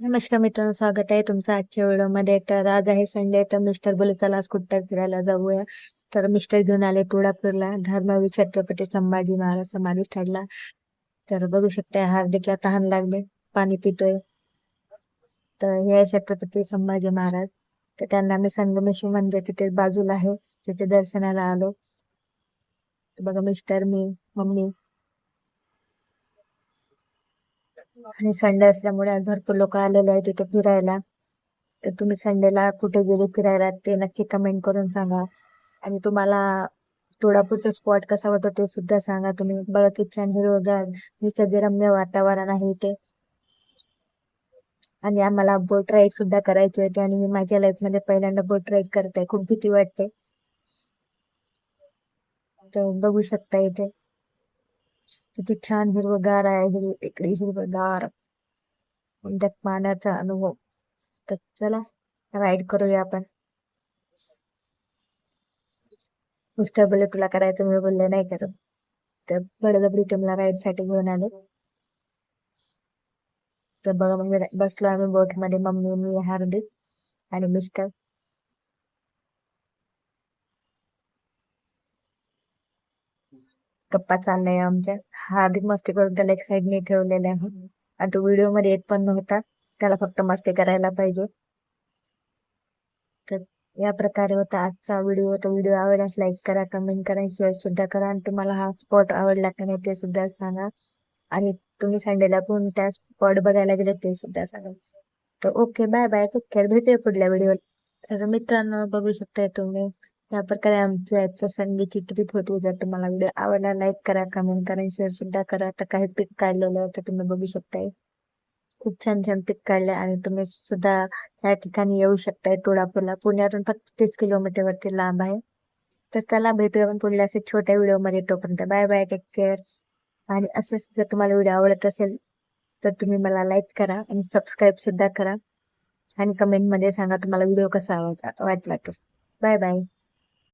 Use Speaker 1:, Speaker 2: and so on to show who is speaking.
Speaker 1: नमस्कार मित्रांनो स्वागत आहे तुमचं आजच्या व्हिडिओमध्ये. तर आज आहे संडे तर मिस्टर बोले चला आज कुठं फिरायला जाऊया. तर मिस्टर घेऊन आले तुळापूरला धर्मवीर छत्रपती संभाजी महाराज समाधी ठरला तर बघू शकता हार्दिकला तहान लागले पाणी पितोय. तर हे आहे छत्रपती संभाजी महाराज. तर त्यांना मी संगमेश्वर मंदिर तिथे बाजूला आहे तिथे दर्शनाला आलो. बघा मिस्टर मी मम्मी आणि संडे असल्यामुळे भरपूर लोक आलेले आहेत तिथे फिरायला. तर तुम्ही संडेला कुठे गेले फिरायला ते नक्की कमेंट करून सांगा. आणि तुम्हाला तुळापूरचा स्पॉट कसा वाटतो ते सुद्धा सांगा. तुम्ही बघा की छान हिरवगार निसर्गरम्य वातावरण आहे इथे. आणि आम्हाला बोट राईड सुद्धा करायचे होती आणि मी माझ्या लाईफमध्ये पहिल्यांदा बोट राईड करत. आहे खूप भीती वाटते. तर बघू शकता इथे. किती छान हिरवगार आहे हिरवी टेकडी हिरवगार. त्यात पाण्याचा अनुभव. तर चला राईड करूया आपण. मिस्टर बोलले तुला करायचं मी बोलले नाही करत तर बडदबडी तुम्हाला राईडसाठी घेऊन आले. तर बघा मग बसलो आम्ही बोटमध्ये मम्मी मी हार्दिक आणि मिस्टर गप्पा चाललाय आमच्या. हार्दिक मस्ती करून त्याला एक साईडने ठेवलेले आहे. आणि तो व्हिडिओमध्ये येत पण नव्हता. त्याला फक्त मस्ती करायला पाहिजे. तर या प्रकारे होता आजचा व्हिडिओ तो व्हिडिओ आवडल्यास लाईक करा कमेंट करा शेअर सुद्धा करा. आणि तुम्हाला हा स्पॉट आवडला का नाही ते सुद्धा सांगा. आणि तुम्ही संडेला पण त्या स्पॉट बघायला गेले ते सुद्धा सांगा. तर okay bye bye take care भेटूया पुढल्या व्हिडिओ तर मित्रांनो बघू शकताय तुम्ही. या प्रकारे आमच्या याचं संगीतची ट्रिप होती जर तुम्हाला व्हिडिओ आवडला. लाईक करा कमेंट करा शेअर सुद्धा करा. तर काही पिक काढलेलं आहे तर तुम्ही बघू शकताय. खूप छान छान पिक काढले आणि तुम्ही सुद्धा या ठिकाणी येऊ शकताय तुळापूरला. पुण्यातून फक्त तीस किलोमीटरवरती लांब आहे. तर चला भेटूया आपण पुढल्या असे छोट्या व्हिडिओमध्ये तोपर्यंत बाय बाय टेक केअर आणि असंच जर तुम्हाला व्हिडिओ आवडत असेल तर तुम्ही मला लाईक करा आणि सबस्क्राईब सुद्धा करा. आणि कमेंटमध्ये सांगा तुम्हाला व्हिडिओ कसा आवडला वाटला तो. Bye bye